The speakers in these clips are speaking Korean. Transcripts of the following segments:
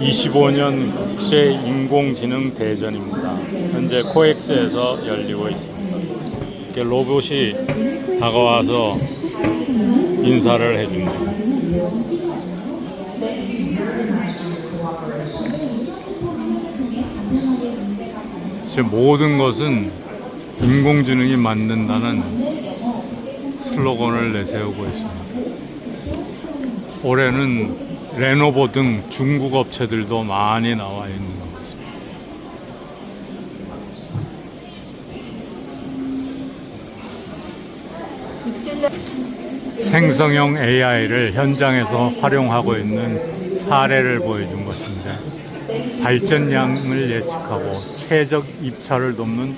25년 국제 인공지능 대전입니다. 현재 코엑스에서 열리고 있습니다. 로봇이 다가와서 인사를 해줍니다. 지금 모든 것은 인공지능이 만든다는 슬로건을 내세우고 있습니다. 올해는 레노버 등 중국 업체들도 많이 나와 있는 것 같습니다. 생성형 AI를 현장에서 활용하고 있는 사례를 보여준 것인데 발전량을 예측하고 최적 입찰을 돕는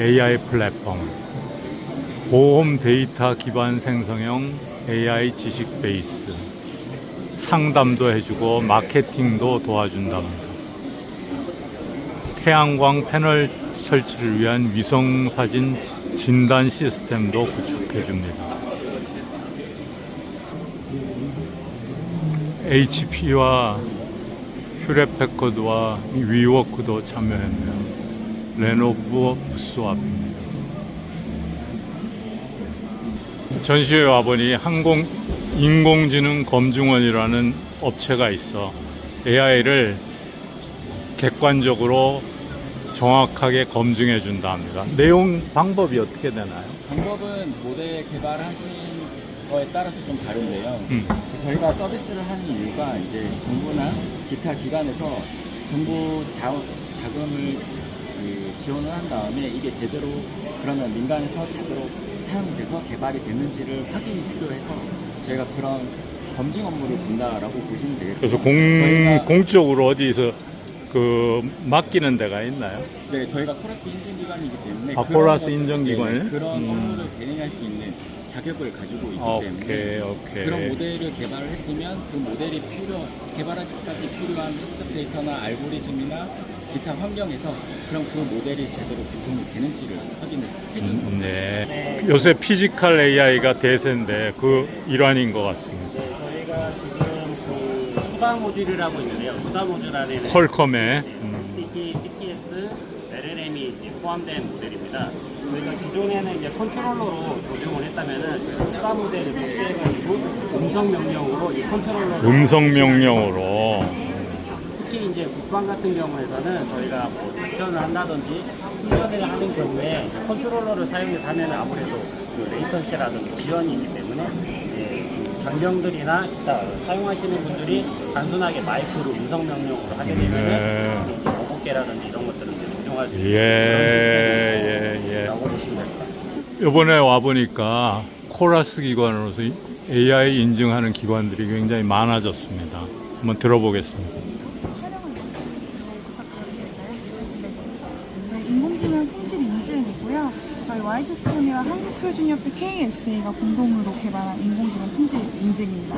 AI 플랫폼 보험 데이터 기반 생성형 AI 지식 베이스 상담도 해주고 마케팅도 도와준답니다. 태양광 패널 설치를 위한 위성 사진 진단 시스템도 구축해 줍니다. HP와 휴레패커드와 위워크도 참여했네요. 레노버 부스 앞입니다. 전시회 와보니 항공 인공지능 검증원이라는 업체가 있어 AI를 객관적으로 정확하게 검증해 준다 합니다. 내용 방법이 어떻게 되나요? 방법은 모델 개발하신 거에 따라서 좀 다른데요. 음. 저희가 서비스를 하는 이유가 이제 정부나 기타 기관에서 정부 자, 자금을 그 지원을 한 다음에 이게 제대로 그러면 민간에서 제대로 사용돼서 개발이 됐는지를 확인이 필요해서 저희가 그런 검증 업무를 본다라고 보시면 되겠고요. 그래서 공, 공적으로 어디서 그 맡기는 데가 있나요? 네, 저희가 코러스 인증기관이기 때문에 아, 코러스 것- 인증기관이요? 네, 그런 음. 업무를 대행할 수 있는 자격을 가지고 있기 오케이, 때문에 오케이. 그런 모델을 개발을 했으면 그 모델이 필요 개발하기까지 필요한 학습 데이터나 알고리즘이나 기타 환경에서 그럼 그 모델이 제대로 구동이 되는지를 확인을 해주는 겁니다. 네. 요새 피지컬 AI가 대세인데 그 일환인 것 같습니다. 수다 모듈이라고 있는데요. 수다 모듈 안에는 퀄컴의 음, SDT, TTS, LLM이 포함된 모델입니다. 저희가 기존에는 이제 컨트롤러로 조정을 했다면은 수다 모델을 복제해가지고 음성 명령으로 이 컨트롤러로 음성 명령으로 특히 이제 국방 같은 경우에서는 저희가 뭐 작전을 한다든지 훈련을 하는 경우에 컨트롤러를 사용해서 하면 아무래도 그 레이턴시라든지 지연이 있기 때문에 장병들이나 기타 사용하시는 분들이 단순하게 마이크로 음성 명령으로 하게 되면 네. 이제 어복계라든지 이런 것들을 이제 조정할 수 있는 예, 그런 예, 예. 라고 보시면 됩니다. 이번에 와보니까 코라스 기관으로서 AI 인증하는 기관들이 굉장히 많아졌습니다. 한번 들어보겠습니다. 촬영을 부탁드리겠어요? 네, 인공지능 품질 저희 YG 스톤이랑 한국표준협회 KSA가 공동으로 개발한 인공지능 품질 인증입니다.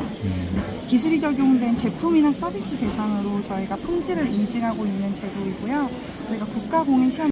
기술이 적용된 제품이나 서비스 대상으로 저희가 품질을 인증하고 있는 제도이고요. 저희가 국가공인 시험